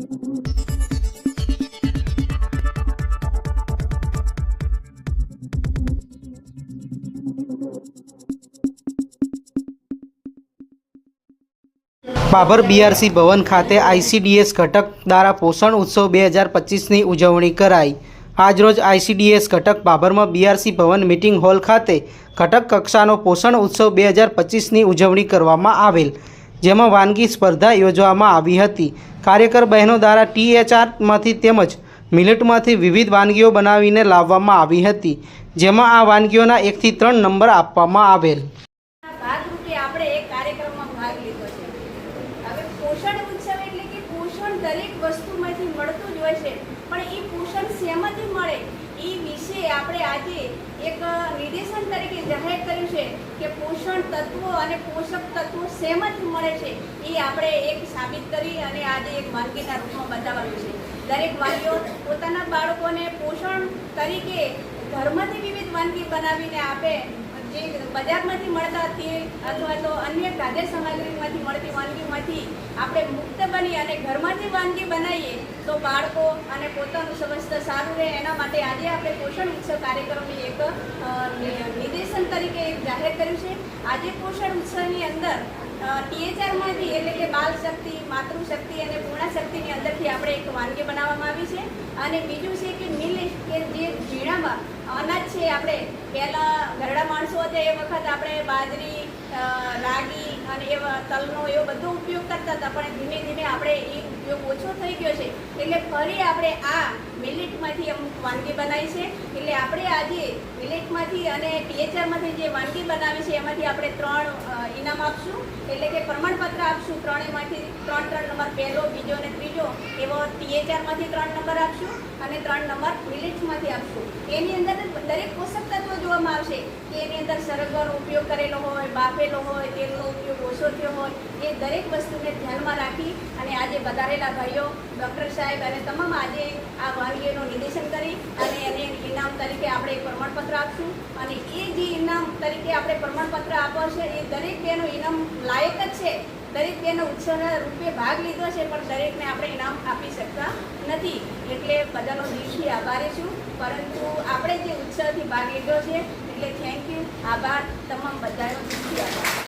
Babur BRC ભવન ખાતે ICDS ઘટક દ્વારા પોષણ ઉત્સવ બે હજાર પચીસની ઉજવણી કરાઈ. આજરોજ આઈસીડીએસ ઘટક બાબરમાં બીઆરસી ભવન મીટિંગ હોલ ખાતે ઘટક કક્ષાનો પોષણ ઉત્સવ બે હજાર પચીસની ઉજવણી કરવામાં આવેલ. જેમાં વાનગી સ્પર્ધા યોજવામાં આવી હતી. કાર્યકર બહેનો દ્વારા ટીએચઆરમાંથી તેમજ મિલેટમાંથી વિવિધ વાનગીઓ બનાવીને લાવવામાં આવી હતી, જેમાં આ વાનગીઓના એકથી ત્રણ નંબર આપવામાં આવેલ. દરેક વસ્તુમાંથી મળતું જ હોય છે, પણ એ પોષણ શેમાંથી મળે? એ વિશે આપણે આજે એક નિર્દેશન તરીકે જાહેર કર્યું છે કે પોષણ તત્વો અને પોષક તત્વો શેમાંથી મળે છે. એ આપણે એક સાબિત કરી અને આજે એક વાનગીના રૂપમાં બતાવવાનું છે. દરેક વાલીઓ પોતાના બાળકોને પોષણ તરીકે ઘરમાંથી વિવિધ વાનગી બનાવીને આપે. જે બજારમાંથી મળતા તેલ અથવા તો અન્ય ખાદ્ય સામગ્રીમાંથી મળતી વાનગીમાંથી આપણે મુક્ત બની અને ઘરમાંથી વાનગી બનાવીએ તો બાળકો અને પોતાનું સ્વસ્થ સારું રહે, એના માટે આજે આપણે પોષણ ઉત્સવ કાર્યક્રમની એક નિર્દેશન તરીકે જાહેર કર્યું છે. આજે પોષણ ઉત્સવની અંદર ટીએચઆરમાંથી એટલે કે બાલ શક્તિ માતૃશક્તિ અને પૂર્ણા શક્તિની અંદરથી આપણે એક વાનગી બનાવવામાં આવી છે. અને બીજું છે કે મિલેટ કે જે ઝીણામાં અનાજ છે, આપણે પહેલાં ઘરડા માણસો હતા, એ વખત આપણે બાજરી રાગી અને એવા તલનો એવો બધો ઉપયોગ કરતા હતા, પણ ધીમે ધીમે આપણે એ ઉપયોગ ઓછો થઈ ગયો છે. એટલે ફરી આપણે આ મિલેટમાંથી અમુક વાનગી બનાવી છે. એટલે આપણે આજે મિલેટમાંથી અને ટીએચઆરમાંથી જે વાનગી બનાવી છે, એમાંથી આપણે ત્રણ ઇનામ આપશું. એટલે કે પ્રમાણપત્ર આપશું ત્રણેયમાંથી, ત્રણ ત્રણ નંબર પહેલો, બીજો અને ત્રીજો, એવો ટીએચઆરમાંથી ત્રણ નંબર આપશું અને ત્રણ નંબર મિલેટ્સમાંથી આપશું. એની અંદર દરેક પોષક તત્વો જોવામાં આવશે. કે એની અંદર સરગવાનો ઉપયોગ કરેલો હોય, બાફેલો હોય, તેલનો ઉપયોગ ઓછો હોય એ દરેક વસ્તુને ધ્યાનમાં રાખી અને આજે વધારેલા ભાઈઓ, ડૉક્ટર સાહેબ અને તમામ આજે આ વાનગીઓનું નિર્દેશન કરી અને એને ઇનામ તરીકે આપણે પ્રમાણપત્ર આપશું. અને એ જે ઇનામ તરીકે આપણે પ્રમાણપત્ર આપો છે, એ દરેક બેનો ઇનામ લાયક જ છે. દરેક બેનો ઉત્સવના રૂપે ભાગ લીધો છે, પણ દરેકને આપણે ઇનામ આપી શકતા નથી. એટલે બધાનો દિલથી આભારી છું. પરંતુ આપણે જે ઉત્સવથી ભાગ લીધો છે, એટલે થેન્ક યુ આભાર. તમામ બધાનો દિલથી આભાર.